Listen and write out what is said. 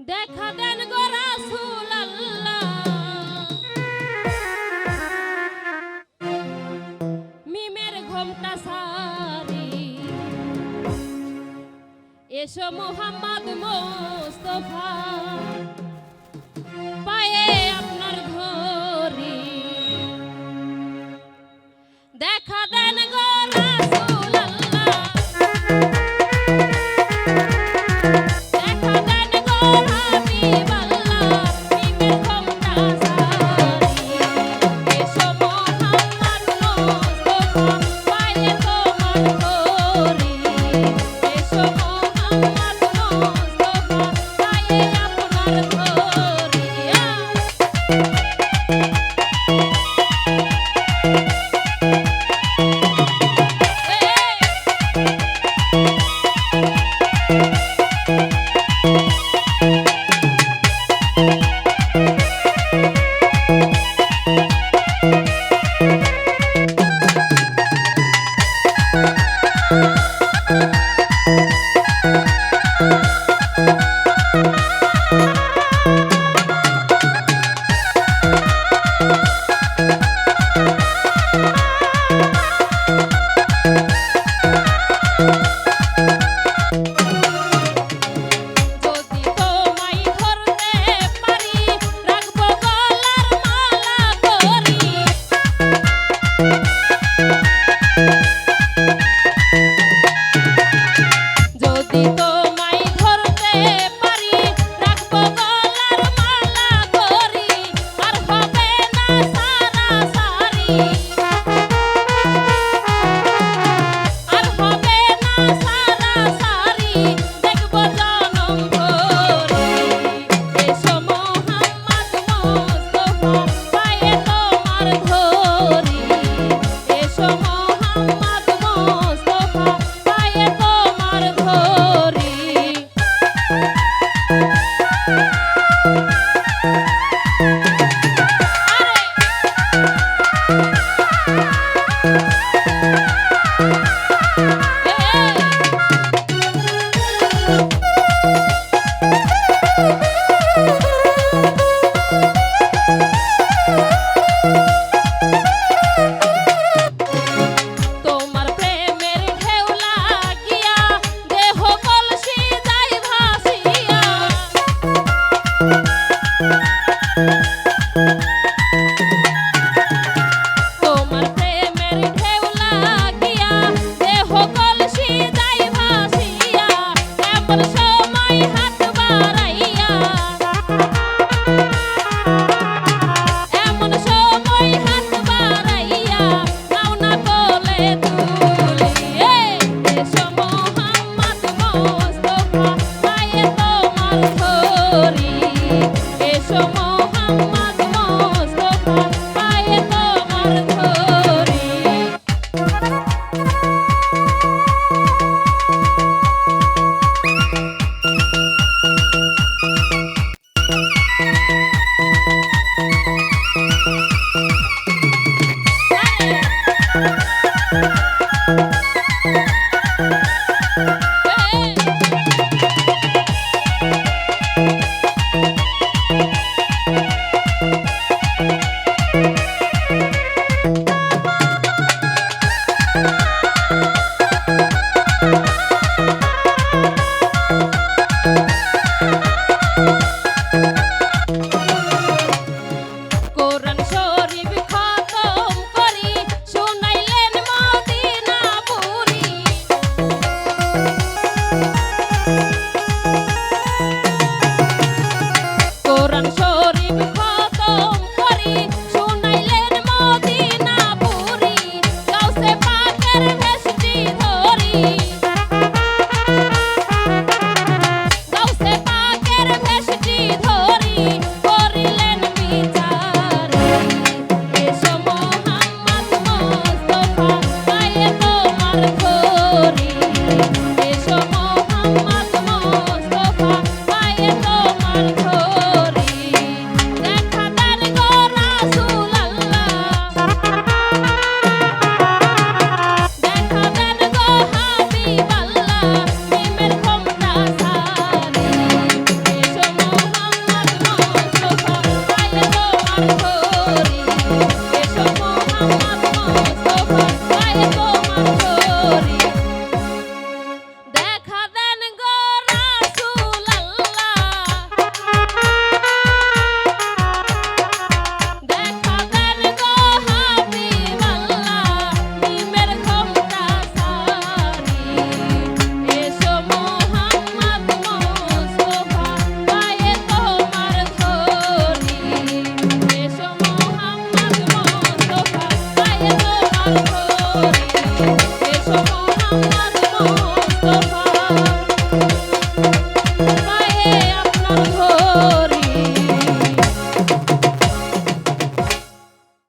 দেখা দেন গো রাসূল মিমের ঘোমটা সারি। এসো মোহাম্মদ মোস্তফা। পায়ে আপনার ধরি দেখা so much. Bye.